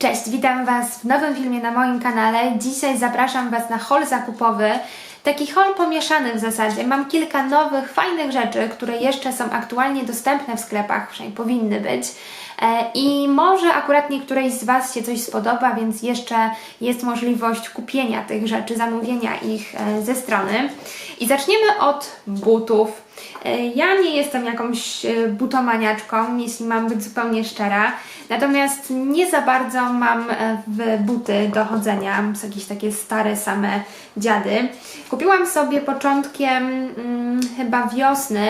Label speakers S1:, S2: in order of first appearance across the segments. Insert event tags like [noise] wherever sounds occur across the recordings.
S1: Cześć, witam Was w nowym filmie na moim kanale. Dzisiaj zapraszam Was na haul zakupowy. Taki haul pomieszany w zasadzie. Mam kilka nowych, fajnych rzeczy, które jeszcze są aktualnie dostępne w sklepach, przynajmniej powinny być. E, I może akurat niektórej z Was się coś spodoba, więc jeszcze jest możliwość kupienia tych rzeczy, zamówienia ich e, ze strony. I zaczniemy od butów. E, Ja nie jestem jakąś e, butomaniaczką, jeśli mam być zupełnie szczera. Natomiast nie za bardzo mam e, w buty do chodzenia, są jakieś takie stare same dziady. Kupiłam sobie początkiem mm, chyba wiosny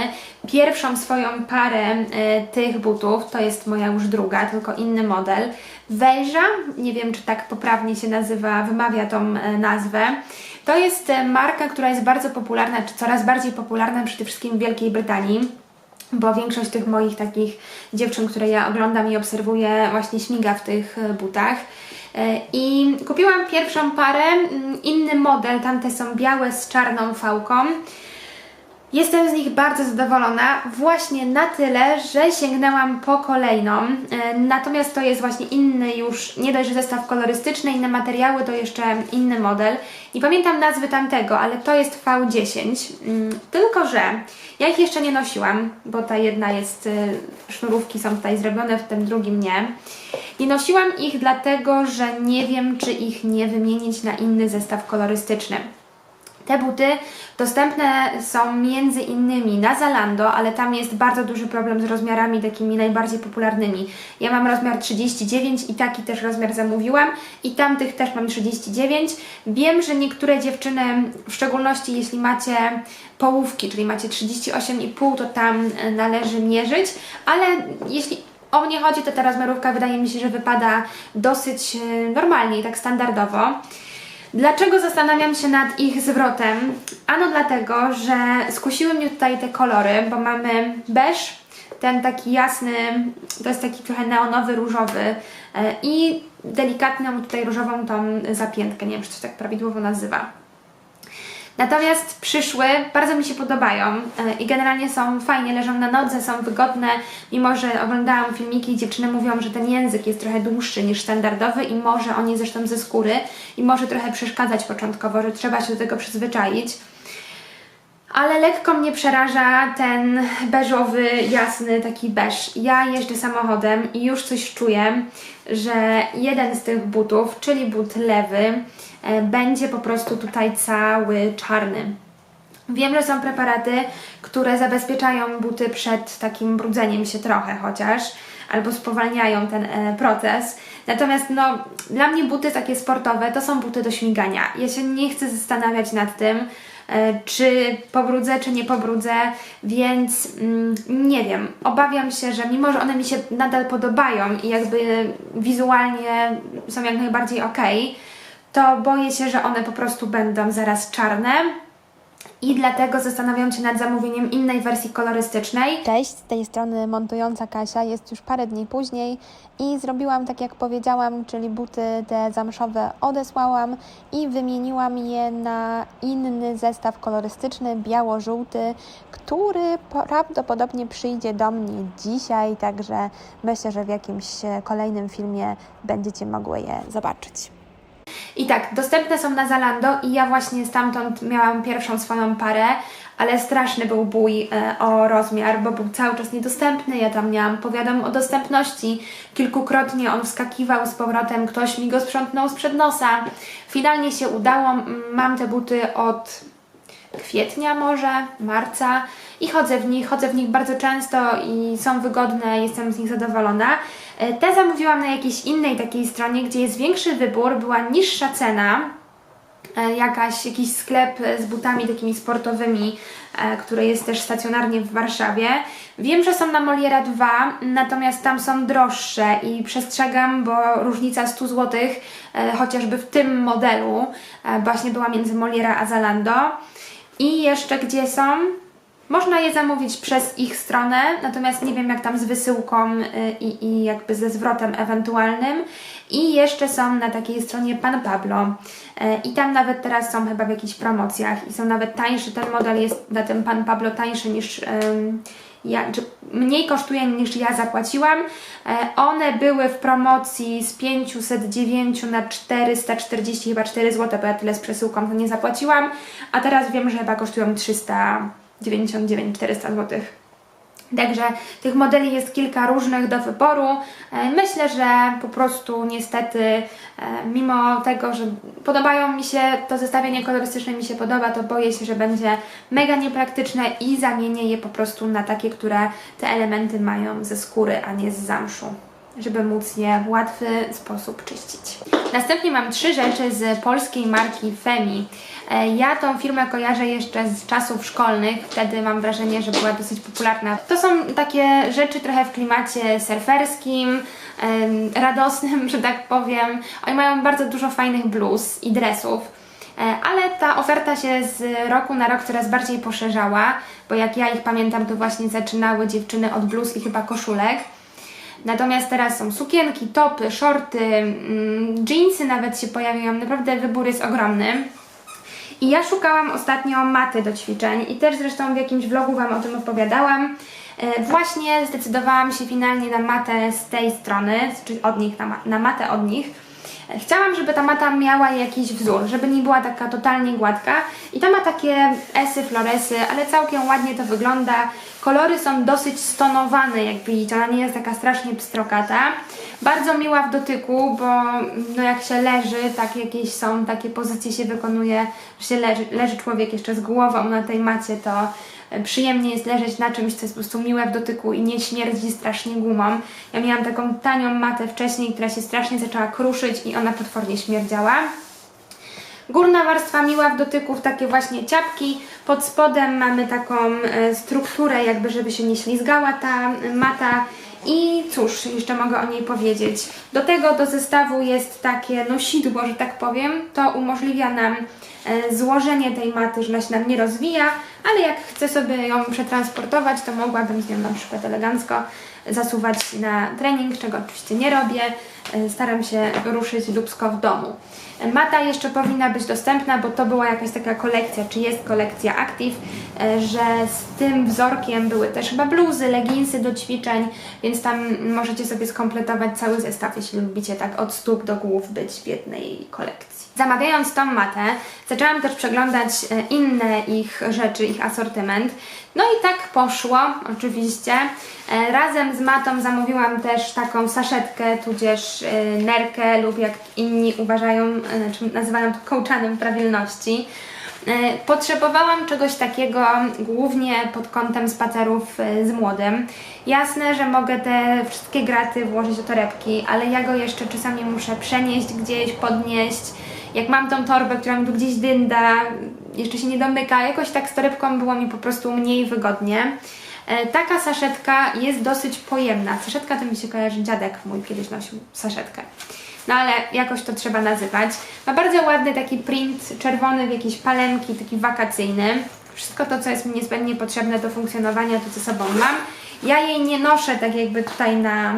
S1: pierwszą swoją parę tych butów, to jest moja już druga, tylko inny model. Wejża, nie wiem czy tak poprawnie się nazywa, wymawia tą nazwę. To jest e, marka, która jest bardzo popularna, czy coraz bardziej popularna przede wszystkim w Wielkiej Brytanii bo większość tych moich takich dziewczyn, które ja oglądam i obserwuję, właśnie śmiga w tych e, butach. E, I kupiłam pierwszą parę, mm, inny model, tamte są białe z czarną fałką. Jestem z nich bardzo zadowolona, właśnie na tyle, że sięgnęłam po kolejną. E, Natomiast to jest właśnie inny już, nie dość, że zestaw kolorystyczny, inne materiały, to jeszcze inny model. Nie pamiętam nazwy tamtego, ale to jest V10. Mm, Tylko, że ja ich jeszcze nie nosiłam, bo ta jedna jest, e, sznurówki są tutaj zrobione, w tym drugim nie. Nie nosiłam ich dlatego, że nie wiem, czy ich nie wymienić na inny zestaw kolorystyczny. Te buty dostępne są między innymi na Zalando, ale tam jest bardzo duży problem z rozmiarami takimi najbardziej popularnymi. Ja mam rozmiar 39 i taki też rozmiar zamówiłam i tamtych też mam 39. Wiem, że niektóre dziewczyny, w szczególności jeśli macie połówki, czyli macie 38,5, to tam e, należy mierzyć, ale jeśli o mnie chodzi, to ta rozmiarówka wydaje mi się, że wypada dosyć e, normalnie i tak standardowo. Dlaczego zastanawiam się nad ich zwrotem? Ano dlatego, że skusiły mnie tutaj te kolory, bo mamy beż, ten taki jasny, to jest taki trochę neonowy, różowy e, i delikatną tutaj różową tą zapiętkę, nie wiem, czy to się tak prawidłowo nazywa. Natomiast przyszły, bardzo mi się podobają e, i generalnie są fajnie, leżą na nodze, są wygodne, mimo że oglądałam filmiki dziewczyny mówią, że ten język jest trochę dłuższy niż standardowy i może on jest zresztą ze skóry i może trochę przeszkadzać początkowo, że trzeba się do tego przyzwyczaić. Ale lekko mnie przeraża ten beżowy, jasny taki beż. Ja jeżdżę samochodem i już coś czuję, że jeden z tych butów, czyli but lewy, będzie po prostu tutaj cały czarny. Wiem, że są preparaty, które zabezpieczają buty przed takim brudzeniem się trochę chociaż, albo spowalniają ten e, proces. Natomiast no, dla mnie buty takie sportowe to są buty do śmigania. Ja się nie chcę zastanawiać nad tym, e, czy pobrudzę, czy nie pobrudzę, więc mm, nie wiem. Obawiam się, że mimo, że one mi się nadal podobają i jakby wizualnie są jak najbardziej ok, to boję się, że one po prostu będą zaraz czarne. I dlatego zastanawiam się nad zamówieniem innej wersji kolorystycznej.
S2: Cześć, z tej strony montująca Kasia. Jest już parę dni później i zrobiłam tak jak powiedziałam, czyli buty te zamszowe odesłałam i wymieniłam je na inny zestaw kolorystyczny, biało-żółty, który prawdopodobnie przyjdzie do mnie dzisiaj, także myślę, że w jakimś kolejnym filmie będziecie mogły je zobaczyć.
S1: I tak, dostępne są na Zalando i ja właśnie stamtąd miałam pierwszą swoją parę, ale straszny był bój e, o rozmiar, bo był cały czas niedostępny. Ja tam miałam powiadom o dostępności. Kilkukrotnie on wskakiwał z powrotem, ktoś mi go sprzątnął sprzed nosa. Finalnie się udało. Mam te buty od kwietnia może, marca i chodzę w nich, chodzę w nich bardzo często i są wygodne, jestem z nich zadowolona. E, Te zamówiłam na jakiejś innej takiej stronie, gdzie jest większy wybór, była niższa cena, e, jakaś, jakiś sklep z butami takimi sportowymi, e, który jest też stacjonarnie w Warszawie. Wiem, że są na Moliera 2, natomiast tam są droższe i przestrzegam, bo różnica 100 zł, e, chociażby w tym modelu, e, właśnie była między Moliera a Zalando. I jeszcze gdzie są? Można je zamówić przez ich stronę, natomiast nie wiem jak tam z wysyłką y, i, i jakby ze zwrotem ewentualnym. I jeszcze są na takiej stronie Pan Pablo. Y, I tam nawet teraz są chyba w jakichś promocjach i są nawet tańsze. Ten model jest na tym Pan Pablo tańszy niż, ym, ja, mniej kosztuje niż ja zapłaciłam. E, one były w promocji z 509 na 440 chyba 4 zł, bo ja tyle z przesyłką to nie zapłaciłam, a teraz wiem, że chyba kosztują 399-400 zł. Także tych modeli jest kilka różnych do wyboru. E, Myślę, że po prostu niestety, e, mimo tego, że podobają mi się, to zestawienie kolorystyczne mi się podoba, to boję się, że będzie mega niepraktyczne i zamienię je po prostu na takie, które te elementy mają ze skóry, a nie z zamszu żeby móc je w łatwy sposób czyścić. Następnie mam trzy rzeczy z polskiej marki Femi. E, Ja tą firmę kojarzę jeszcze z czasów szkolnych, wtedy mam wrażenie, że była dosyć popularna. To są takie rzeczy trochę w klimacie surferskim, radosnym, że tak powiem. Oni mają bardzo dużo fajnych bluz i dresów. E, Ale ta oferta się z roku na rok coraz bardziej poszerzała, bo jak ja ich pamiętam, to właśnie zaczynały dziewczyny od bluz i chyba koszulek. Natomiast teraz są sukienki, topy, shorty, mm, jeansy nawet się pojawiają. Naprawdę wybór jest ogromny. I ja szukałam ostatnio maty do ćwiczeń i też zresztą w jakimś vlogu Wam o tym opowiadałam. E, Właśnie zdecydowałam się finalnie na matę z tej strony, czyli od nich, na, na matę od nich. Chciałam, żeby ta mata miała jakiś wzór, żeby nie była taka totalnie gładka. I ta ma takie esy, floresy, ale całkiem ładnie to wygląda. Kolory są dosyć stonowane, jak widzicie, ona nie jest taka strasznie pstrokata. Bardzo miła w dotyku, bo no jak się leży, tak jakieś są, takie pozycje się wykonuje, że się leży, leży człowiek jeszcze z głową na tej macie, to przyjemnie jest leżeć na czymś, co jest po prostu miłe w dotyku i nie śmierdzi strasznie gumą. Ja miałam taką tanią matę wcześniej, która się strasznie zaczęła kruszyć i ona potwornie śmierdziała. Górna warstwa miła w dotyku, w takie właśnie ciapki. Pod spodem mamy taką e, strukturę, jakby żeby się nie ślizgała ta e, mata. I cóż, jeszcze mogę o niej powiedzieć. Do tego do zestawu jest takie nosidło, że tak powiem. To umożliwia nam e, złożenie tej maty, że ona się nam nie rozwija, ale jak chcę sobie ją przetransportować, to mogłabym z nią na przykład elegancko zasuwać na trening, czego oczywiście nie robię. E, Staram się ruszyć dubsko w domu. Mata jeszcze powinna być dostępna, bo to była jakaś taka kolekcja, czy jest kolekcja Active, e, że z tym wzorkiem były też chyba bluzy, leginsy do ćwiczeń, więc tam możecie sobie skompletować cały zestaw, jeśli lubicie tak od stóp do głów być w jednej kolekcji. Zamawiając tą matę, zaczęłam też przeglądać e, inne ich rzeczy, ich asortyment. No i tak poszło, oczywiście. E, Razem z matą zamówiłam też taką saszetkę, tudzież e, nerkę lub jak inni uważają, e, znaczy nazywają to kołczanem prawilności. Potrzebowałam czegoś takiego głównie pod kątem spacerów z młodym. Jasne, że mogę te wszystkie graty włożyć do torebki, ale ja go jeszcze czasami muszę przenieść gdzieś, podnieść. Jak mam tą torbę, która mi tu gdzieś dynda, jeszcze się nie domyka, jakoś tak z torebką było mi po prostu mniej wygodnie. E, Taka saszetka jest dosyć pojemna. Saszetka to mi się kojarzy, dziadek mój kiedyś nosił saszetkę. No ale jakoś to trzeba nazywać. Ma bardzo ładny taki print czerwony w jakieś palemki, taki wakacyjny. Wszystko to, co jest mi niezbędnie potrzebne do funkcjonowania, to ze sobą mam. Ja jej nie noszę tak jakby tutaj na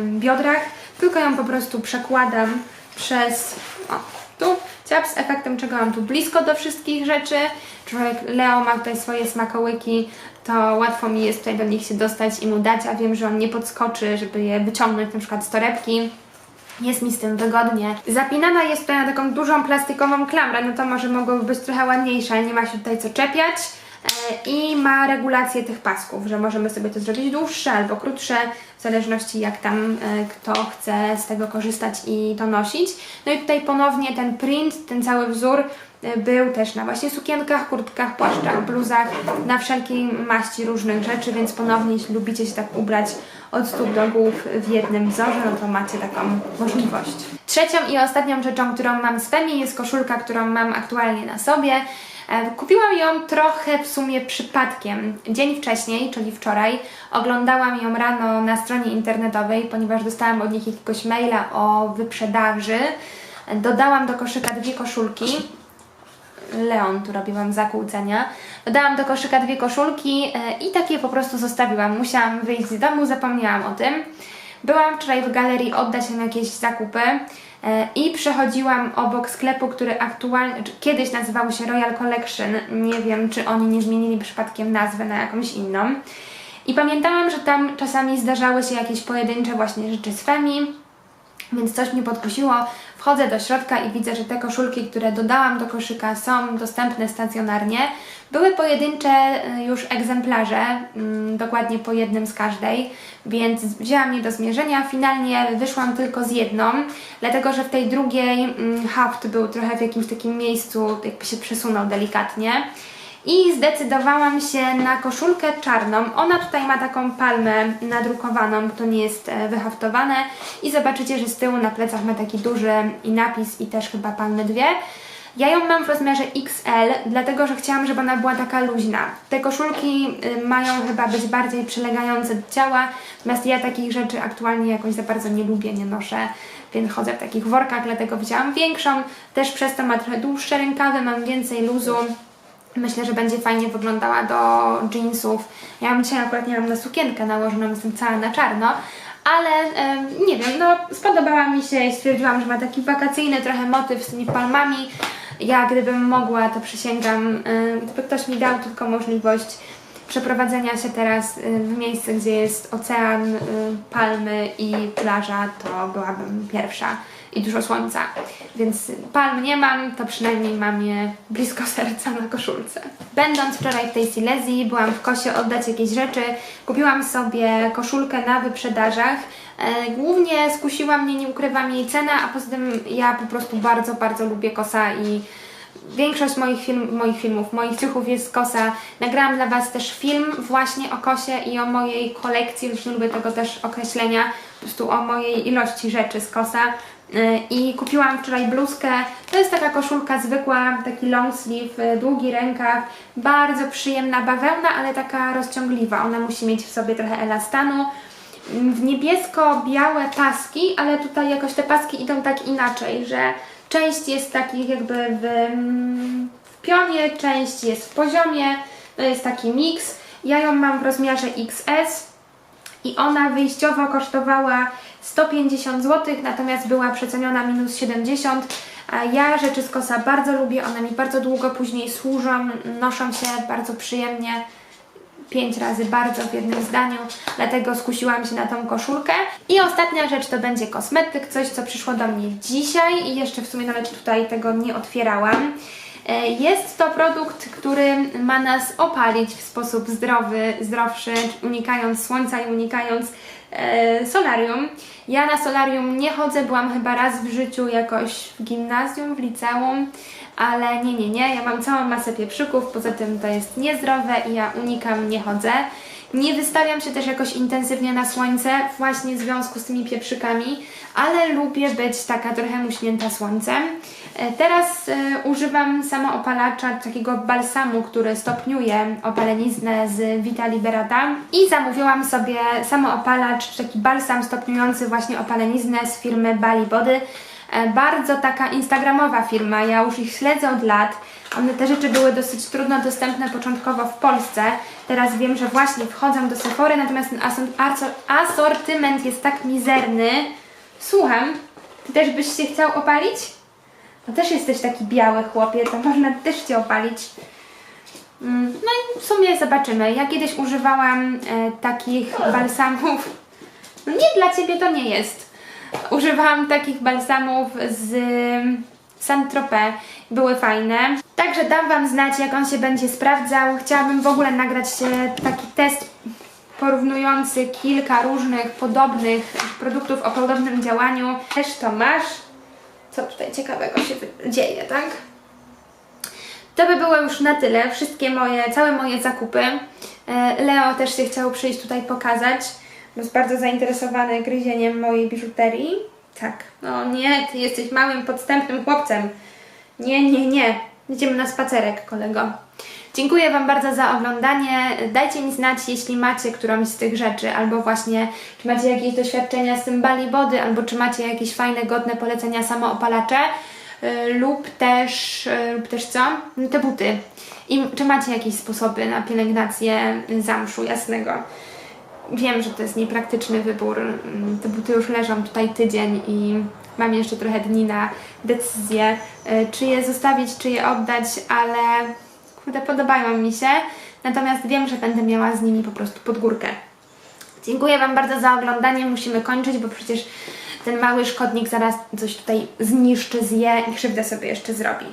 S1: biodrach, tylko ją po prostu przekładam przez o, ciap z efektem, czego mam tu blisko do wszystkich rzeczy. Człowiek Leo ma tutaj swoje smakołyki, to łatwo mi jest tutaj do nich się dostać i mu dać, a wiem, że on nie podskoczy, żeby je wyciągnąć na przykład z torebki. Jest mi z tym wygodnie. Zapinana jest tutaj na taką dużą plastikową klamrę, no to może mogłoby być trochę ładniejsze, nie ma się tutaj co czepiać. E, I ma regulację tych pasków, że możemy sobie to zrobić dłuższe albo krótsze, zależności jak tam e, kto chce z tego korzystać i to nosić. No i tutaj ponownie ten print, ten cały wzór e, był też na właśnie sukienkach, kurtkach, płaszczach, bluzach, na wszelkiej maści różnych rzeczy, więc ponownie jeśli lubicie się tak ubrać od stóp do głów w jednym wzorze, no to macie taką możliwość. Trzecią i ostatnią rzeczą, którą mam z Femi jest koszulka, którą mam aktualnie na sobie. E, Kupiłam ją trochę w sumie przypadkiem. Dzień wcześniej, czyli wczoraj, oglądałam ją rano na stronie internetowej, ponieważ dostałam od nich jakiegoś maila o wyprzedaży. Dodałam do koszyka dwie koszulki. Leon tu robiłam zakłócenia. Dodałam do koszyka dwie koszulki e, i takie po prostu zostawiłam. Musiałam wyjść z domu, zapomniałam o tym. Byłam wczoraj w galerii oddać im jakieś zakupy e, i przechodziłam obok sklepu, który aktualnie, kiedyś nazywał się Royal Collection. Nie wiem, czy oni nie zmienili przypadkiem nazwy na jakąś inną. I pamiętałam, że tam czasami zdarzały się jakieś pojedyncze właśnie rzeczy z Femi, więc coś mnie podkusiło. Wchodzę do środka i widzę, że te koszulki, które dodałam do koszyka są dostępne stacjonarnie. Były pojedyncze y, już egzemplarze, mm, dokładnie po jednym z każdej, więc wzięłam je do zmierzenia. Finalnie wyszłam tylko z jedną, dlatego że w tej drugiej mm, haft był trochę w jakimś takim miejscu, jakby się przesunął delikatnie. I zdecydowałam się na koszulkę czarną. Ona tutaj ma taką palmę nadrukowaną, to nie jest e, wyhaftowane. I zobaczycie, że z tyłu na plecach ma taki duży i napis i też chyba palmy dwie. Ja ją mam w rozmiarze XL, dlatego że chciałam, żeby ona była taka luźna. Te koszulki y, mają chyba być bardziej przylegające do ciała, natomiast ja takich rzeczy aktualnie jakoś za bardzo nie lubię, nie noszę, więc chodzę w takich workach, dlatego wzięłam większą. Też przez to ma trochę dłuższe rękawy, mam więcej luzu. Myślę, że będzie fajnie wyglądała do jeansów. Ja mam dzisiaj akurat nie mam na sukienkę nałożoną, jestem cała na czarno, ale em, nie wiem, no spodobała mi się i stwierdziłam, że ma taki wakacyjny trochę motyw z tymi palmami. Ja gdybym mogła, to przysięgam, y, gdyby ktoś mi dał tylko możliwość przeprowadzenia się teraz w miejsce, gdzie jest ocean, palmy i plaża, to byłabym pierwsza i dużo słońca. Więc palm nie mam, to przynajmniej mam je blisko [laughs] serca na koszulce. Będąc wczoraj w tej Silesii, byłam w Kosie oddać jakieś rzeczy. Kupiłam sobie koszulkę na wyprzedażach. E, Głównie skusiła mnie, nie ukrywam jej cena, a poza tym ja po prostu bardzo, bardzo lubię Kosa i Większość moich, film, moich filmów, moich ciuchów jest z Kosa. Nagrałam dla Was też film właśnie o Kosie i o mojej kolekcji, już nie lubię tego też określenia, po prostu o mojej ilości rzeczy z Kosa. Yy, I kupiłam wczoraj bluzkę. To jest taka koszulka zwykła, taki long sleeve, yy, długi rękaw, bardzo przyjemna bawełna, ale taka rozciągliwa. Ona musi mieć w sobie trochę elastanu. W niebiesko-białe paski, ale tutaj jakoś te paski idą tak inaczej, że część jest takich jakby w, mm, w pionie, część jest w poziomie, to jest taki miks. Ja ją mam w rozmiarze XS i ona wyjściowo kosztowała 150 zł, natomiast była przeceniona minus 70. A ja rzeczy z kosa bardzo lubię, one mi bardzo długo później służą, noszą się bardzo przyjemnie pięć razy bardzo w jednym zdaniu, dlatego skusiłam się na tą koszulkę. I ostatnia rzecz to będzie kosmetyk, coś co przyszło do mnie dzisiaj i jeszcze w sumie nawet tutaj tego nie otwierałam. E, Jest to produkt, który ma nas opalić w sposób zdrowy, zdrowszy, unikając słońca i unikając e, solarium. Ja na solarium nie chodzę, byłam chyba raz w życiu jakoś w gimnazjum, w liceum, ale nie, nie, nie, ja mam całą masę pieprzyków, poza tym to jest niezdrowe i ja unikam, nie chodzę. Nie wystawiam się też jakoś intensywnie na słońce, właśnie w związku z tymi pieprzykami, ale lubię być taka trochę muśnięta słońcem. E, Teraz e, używam samoopalacza, takiego balsamu, który stopniuje opaleniznę z Vita Liberata i zamówiłam sobie samoopalacz, taki balsam stopniujący właśnie opaleniznę z firmy Bali Body. E, Bardzo taka instagramowa firma, ja już ich śledzę od lat. One te rzeczy były dosyć trudno dostępne początkowo w Polsce. Teraz wiem, że właśnie wchodzą do Sephory, natomiast ten aso- aso- asortyment jest tak mizerny. Słucham, ty też byś się chciał opalić? No też jesteś taki biały chłopie, to można też Cię opalić. Mm, No i w sumie zobaczymy. Ja kiedyś używałam e, takich balsamów. No nie dla Ciebie to nie jest. Używałam takich balsamów z Saint-Tropez. Były fajne. Także dam Wam znać, jak on się będzie sprawdzał. Chciałabym w ogóle nagrać taki test porównujący kilka różnych podobnych produktów o podobnym działaniu. Też to masz. Co tutaj ciekawego się dzieje, tak? To by było już na tyle. Wszystkie moje, całe moje zakupy. E, Leo też się chciał przyjść tutaj pokazać. Jest bardzo zainteresowany gryzieniem mojej biżuterii. Tak. No nie, ty jesteś małym, podstępnym chłopcem. Nie, nie, nie. Idziemy na spacerek, kolego. Dziękuję Wam bardzo za oglądanie. Dajcie mi znać, jeśli macie którąś z tych rzeczy, albo właśnie czy macie jakieś doświadczenia z tym Bali Body, albo czy macie jakieś fajne, godne polecenia samoopalacze, yy, lub też, yy, lub też co? Te buty. I czy macie jakieś sposoby na pielęgnację zamszu jasnego? Wiem, że to jest niepraktyczny wybór. Mm, Te buty już leżą tutaj tydzień i mam jeszcze trochę dni na decyzję, y, czy je zostawić, czy je oddać, ale kurde, podobają mi się. natomiast wiem, że będę miała z nimi po prostu pod górkę. Dziękuję Wam bardzo za oglądanie. Musimy kończyć, bo przecież ten mały szkodnik zaraz coś tutaj zniszczy, zje i krzywdę sobie jeszcze zrobi.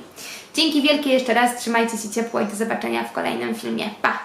S1: Dzięki wielkie jeszcze raz, trzymajcie się ciepło i do zobaczenia w kolejnym filmie. Pa!